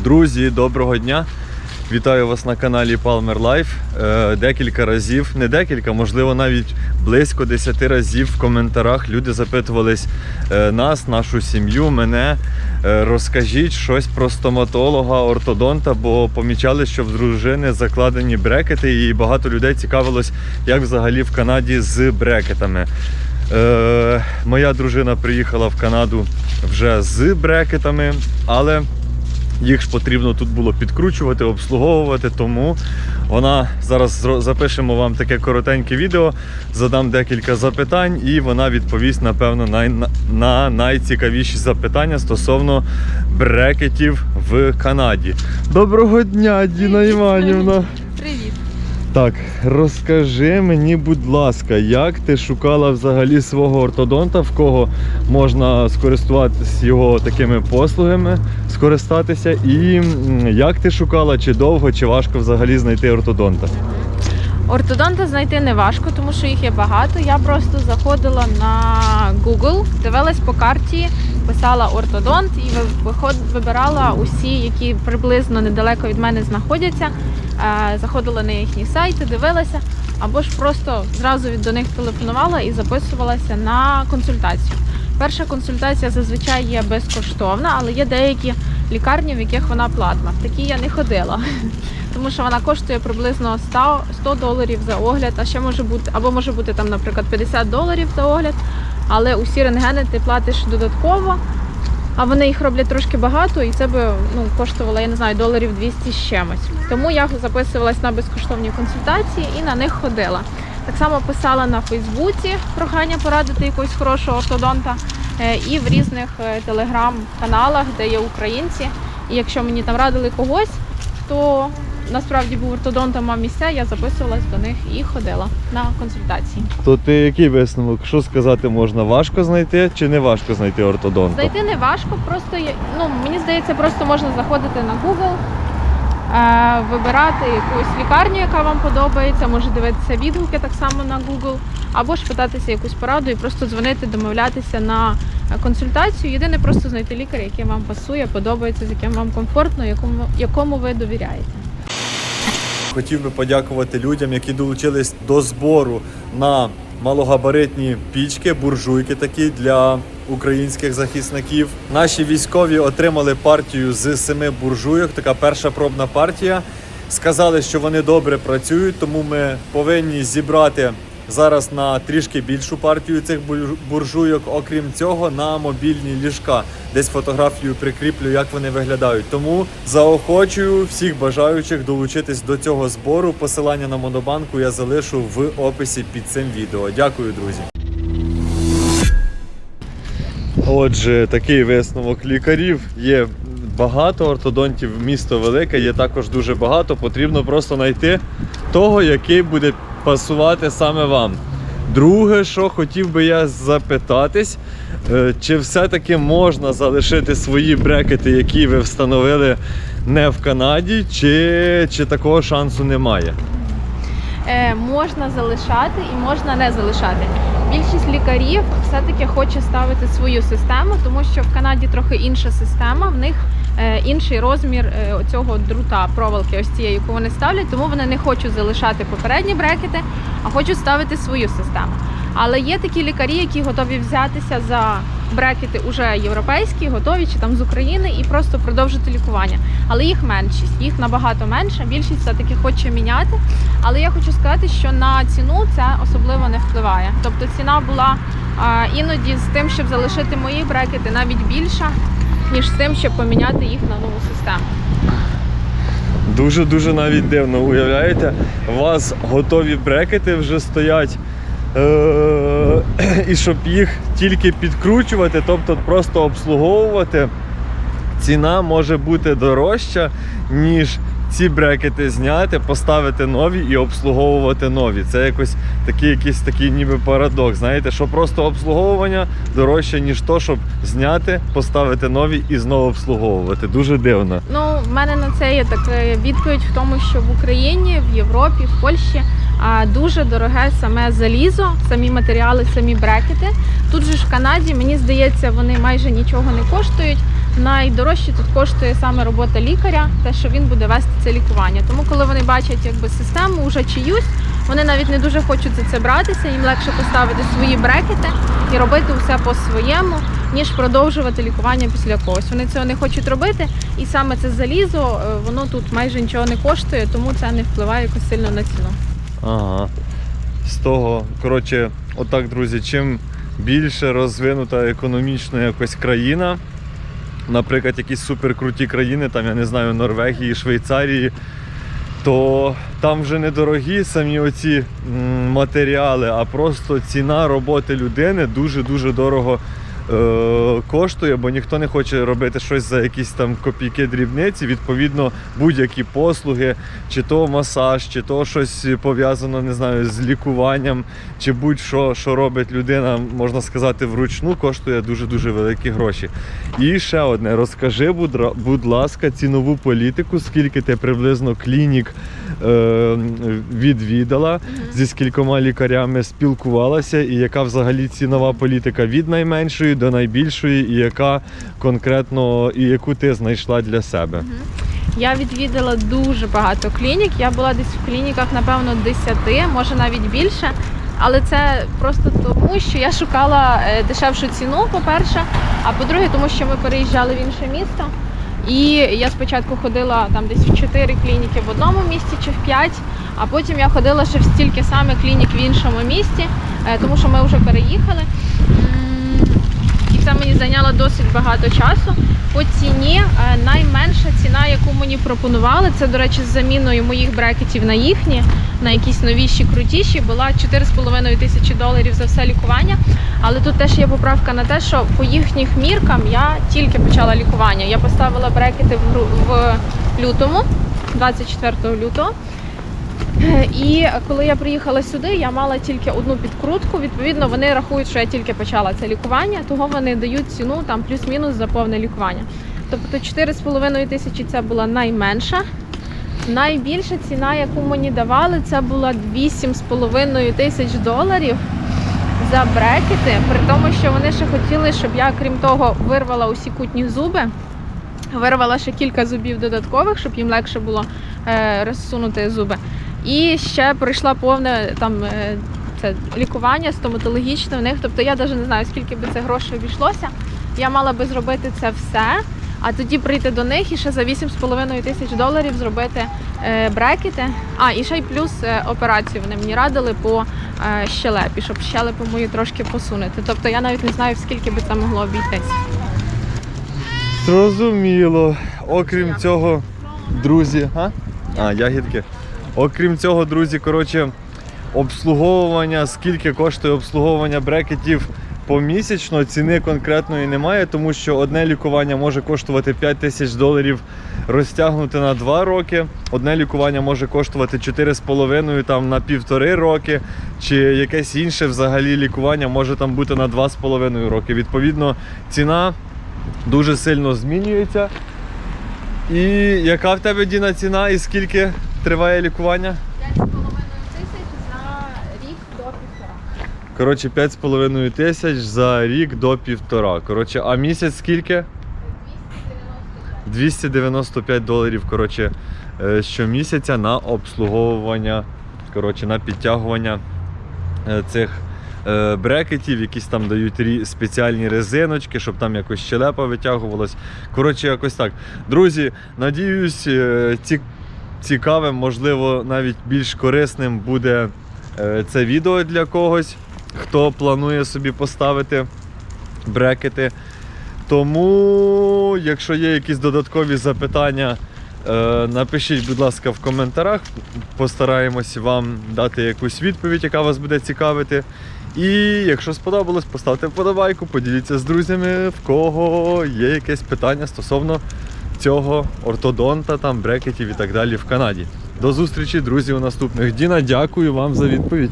Друзі, доброго дня! Вітаю вас на каналі Palmer Life. Е, Декілька разів, не декілька, можливо, навіть близько 10 разів в коментарях люди запитувались е, нас, нашу сім'ю, мене. е, Розкажіть щось про стоматолога, ортодонта, бо помічали, що в дружини закладені брекети, і багато людей цікавилось, як взагалі в Канаді з брекетами. Моя дружина приїхала в Канаду вже з брекетами, але їх ж потрібно тут було підкручувати, обслуговувати. Тому вона зараз запишемо вам таке коротеньке відео, задам декілька запитань, і вона відповість, напевно, на, на найцікавіші запитання стосовно брекетів в Канаді. Доброго дня, Діна Іванівна. Привіт. Так, розкажи мені, будь ласка, як ти шукала взагалі свого ортодонта, в кого можна скористуватися його такими послугами, скористатися, і як ти шукала, чи довго, чи важко взагалі знайти ортодонта? Ортодонта знайти не важко, тому що їх є багато. Я просто заходила на Google, дивилась по карті, писала ортодонт і вибирала усі, які приблизно недалеко від мене знаходяться. Е, Заходила на їхні сайти, дивилася, або ж просто зразу до них телефонувала і записувалася на консультацію. Перша консультація зазвичай є безкоштовна, але є деякі лікарні, в яких вона платна. В такі я не ходила. тому що вона коштує приблизно 100, 100 доларів за огляд, а ще може бути, або може бути там, наприклад, 50 доларів за огляд, але усі рентгени ти платиш додатково, а вони їх роблять трошки багато, і це би ну, коштувало, я не знаю, доларів 200 з чимось. Тому я записувалась на безкоштовні консультації і на них ходила. Так само писала на Фейсбуці прохання порадити якогось хорошого ортодонта е, і в різних е, телеграм-каналах, де є українці. І якщо мені там радили когось, хто насправді був ортодонтом, мав місця, я записувалась до них і ходила на консультації. То ти який висновок? Що сказати можна? Важко знайти чи не важко знайти ортодонта? Знайти не важко, просто ну мені здається, просто можна заходити на Google, е, вибирати якусь лікарню, яка вам подобається, може дивитися відгуки так само на Google, або ж питатися якусь пораду і просто дзвонити, домовлятися на консультацію. Єдине просто знайти лікаря, який вам пасує, подобається, з яким вам комфортно, якому, якому ви довіряєте. Хотів би подякувати людям, які долучились до збору на малогабаритні пічки, буржуйки такі для українських захисників. Наші військові отримали партію з семи буржуйок. Така перша пробна партія. Сказали, що вони добре працюють, тому ми повинні зібрати зараз на трішки більшу партію цих бур- буржуйок. Окрім цього, на мобільні ліжка. Десь фотографію прикріплю, як вони виглядають. Тому заохочую всіх бажаючих долучитись до цього збору. Посилання на монобанку я залишу в описі під цим відео. Дякую, друзі. Отже, такий висновок лікарів. Є багато ортодонтів, місто велике, є також дуже багато. Потрібно просто знайти того, який буде пасувати саме вам. Друге, що хотів би я запитатись, е, чи все-таки можна залишити свої брекети, які ви встановили не в Канаді, чи, чи такого шансу немає? е, можна залишати і можна не залишати. Більшість лікарів все-таки хоче ставити свою систему, тому що в Канаді трохи інша система. В них е, інший розмір е, цього друта, проволоки, ось цієї, яку вони ставлять, тому вони не хочуть залишати попередні брекети, а хочуть ставити свою систему. Але є такі лікарі, які готові взятися за брекети уже європейські, готові чи там з України, і просто продовжити лікування. Але їх меншість, їх набагато менше. Більшість все-таки хоче міняти. Але я хочу сказати, що на ціну це особливо не впливає. Тобто ціна була іноді з тим, щоб залишити мої брекети, навіть більша, ніж з тим, щоб поміняти їх на нову систему. Дуже дуже навіть дивно уявляєте, у вас готові брекети вже стоять. Е- і щоб їх тільки підкручувати, тобто просто обслуговувати, ціна може бути дорожча, ніж ці брекети зняти, поставити нові і обслуговувати нові. Це якось такий якийсь такий ніби парадокс. Знаєте, що просто обслуговування дорожче, ніж то, щоб зняти, поставити нові і знову обслуговувати. Дуже дивно. Ну, в мене на це є така відповідь в тому, що в Україні, в Європі, в Польщі а, дуже дороге саме залізо, самі матеріали, самі брекети. Тут же ж в Канаді, мені здається, вони майже нічого не коштують. найдорожче тут коштує саме робота лікаря, те, що він буде вести це лікування. Тому, коли вони бачать якби систему, уже чиюсь, вони навіть не дуже хочуть за це братися. Їм легше поставити свої брекети і робити все по-своєму, ніж продовжувати лікування після когось. Вони цього не хочуть робити, і саме це залізо, е, воно тут майже нічого не коштує, тому це не впливає якось сильно на ціну. Ага. З того, коротше, отак, друзі, чим більше розвинута економічно якось країна, наприклад, якісь суперкруті країни, там, я не знаю, Норвегії, Швейцарії, то там вже не дорогі самі оці матеріали, а просто ціна роботи людини дуже-дуже дорого коштує, бо ніхто не хоче робити щось за якісь там копійки дрібниці. Відповідно, будь-які послуги, чи то масаж, чи то щось пов'язано, не знаю, з лікуванням, чи будь-що, що робить людина, можна сказати, вручну, коштує дуже-дуже великі гроші. І ще одне, розкажи, будь, ласка, цінову політику, скільки ти приблизно клінік е, відвідала, зі скількома лікарями спілкувалася, і яка взагалі цінова політика від найменшої до найбільшої, і яка конкретно, і яку ти знайшла для себе. Я відвідала дуже багато клінік. Я була десь в клініках, напевно, 10, може навіть більше. Але це просто тому, що я шукала е, дешевшу ціну, по-перше, а по-друге, тому що ми переїжджали в інше місто. І я спочатку ходила там десь в 4 клініки в одному місті чи в 5, а потім я ходила ще в стільки саме клінік в іншому місті, е, тому що ми вже переїхали. Це мені зайняло досить багато часу. По ціні е, найменша ціна, яку мені пропонували, це, до речі, з заміною моїх брекетів на їхні, на якісь новіші, крутіші, була 4,5 тисячі доларів за все лікування. Але тут теж є поправка на те, що по їхніх міркам я тільки почала лікування. Я поставила брекети в лютому, 24 лютого. І коли я приїхала сюди, я мала тільки одну підкрутку. Відповідно, вони рахують, що я тільки почала це лікування, того вони дають ціну там плюс-мінус за повне лікування. Тобто 4,5 тисячі це була найменша. Найбільша ціна, яку мені давали, це була 8,5 тисяч доларів за брекети. При тому, що вони ще хотіли, щоб я, крім того, вирвала усі кутні зуби. Вирвала ще кілька зубів додаткових, щоб їм легше було е, розсунути зуби. І ще пройшла повне там е, це лікування стоматологічне в них. Тобто я навіть не знаю, скільки би це грошей обійшлося. Я мала би зробити це все, а тоді прийти до них і ще за 8,5 тисяч доларів зробити е, брекети. А, і ще й плюс е, операцію вони мені радили по щелепі, щоб щелепу мою трошки посунути. Тобто я навіть не знаю, скільки би це могло обійтись. Зрозуміло. Окрім цього, друзі. А? а, ягідки. Окрім цього, друзі, коротше, обслуговування, скільки коштує обслуговування брекетів помісячно, ціни конкретної немає, тому що одне лікування може коштувати 5 тисяч доларів розтягнути на 2 роки. Одне лікування може коштувати 4,5 там на півтори роки, чи якесь інше взагалі лікування може там бути на 2,5 роки. Відповідно, ціна дуже сильно змінюється. І яка в тебе Діна ціна і скільки триває лікування? 5,5 тисяч за рік до півтора. Коротше, 5,5 тисяч за рік до півтора. Коротше, а місяць скільки? 295 доларів коротше, е, щомісяця на обслуговування, коротше, на підтягування е, цих е, брекетів, якісь там дають спеціальні резиночки, щоб там якось щелепа витягувалась. Коротше, якось так. Друзі, надіюсь, ці, цікавим, можливо, навіть більш корисним буде е, це відео для когось, хто планує собі поставити брекети. Тому, якщо є якісь додаткові запитання, е, напишіть, будь ласка, в коментарях. Постараємось вам дати якусь відповідь, яка вас буде цікавити. І якщо сподобалось, поставте вподобайку, поділіться з друзями, в кого є якесь питання стосовно цього ортодонта, там, брекетів і так далі в Канаді. До зустрічі, друзі, у наступних. Діна, дякую вам за відповідь.